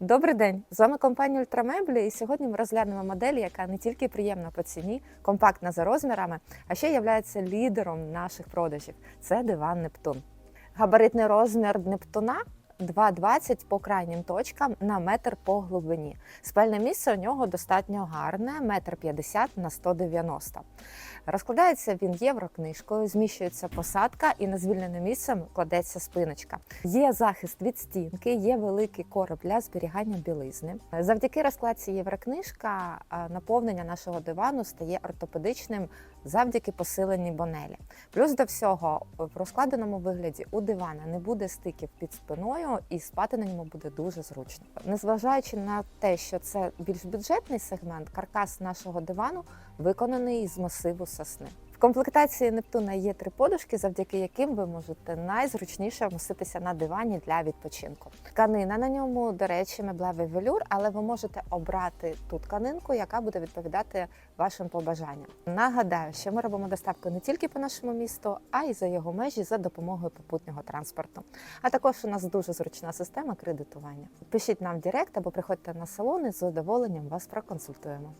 Добрий день! З вами компанія Ультрамеблі, і сьогодні ми розглянемо модель, яка не тільки приємна по ціні, компактна за розмірами, а ще є лідером наших продажів. Це диван Нептун. Габаритний розмір Нептуна 2,20 по крайнім точкам на метр по глибині. Спальне місце у нього достатньо гарне, метр 50 на 190. Розкладається він єврокнижкою, зміщується посадка і на звільнене місце кладеться спиночка. Є захист від стінки, є великий короб для зберігання білизни. Завдяки розкладці єврокнижка наповнення нашого дивану стає ортопедичним завдяки посиленій бонелі. Плюс до всього в розкладеному вигляді у дивана не буде стиків під спиною і спати на ньому буде дуже зручно. Незважаючи на те, що це більш бюджетний сегмент, каркас нашого дивану виконаний з масиву сосни. В комплектації Нептуна є три подушки, завдяки яким ви можете найзручніше вмоститися на дивані для відпочинку. Тканина на ньому, до речі, меблевий велюр, але ви можете обрати ту тканинку, яка буде відповідати вашим побажанням. Нагадаю, що ми робимо доставку не тільки по нашому місту, а й за його межі за допомогою попутнього транспорту. А також у нас дуже зручна система кредитування. Пишіть нам в Директ або приходьте на салон і з задоволенням вас проконсультуємо.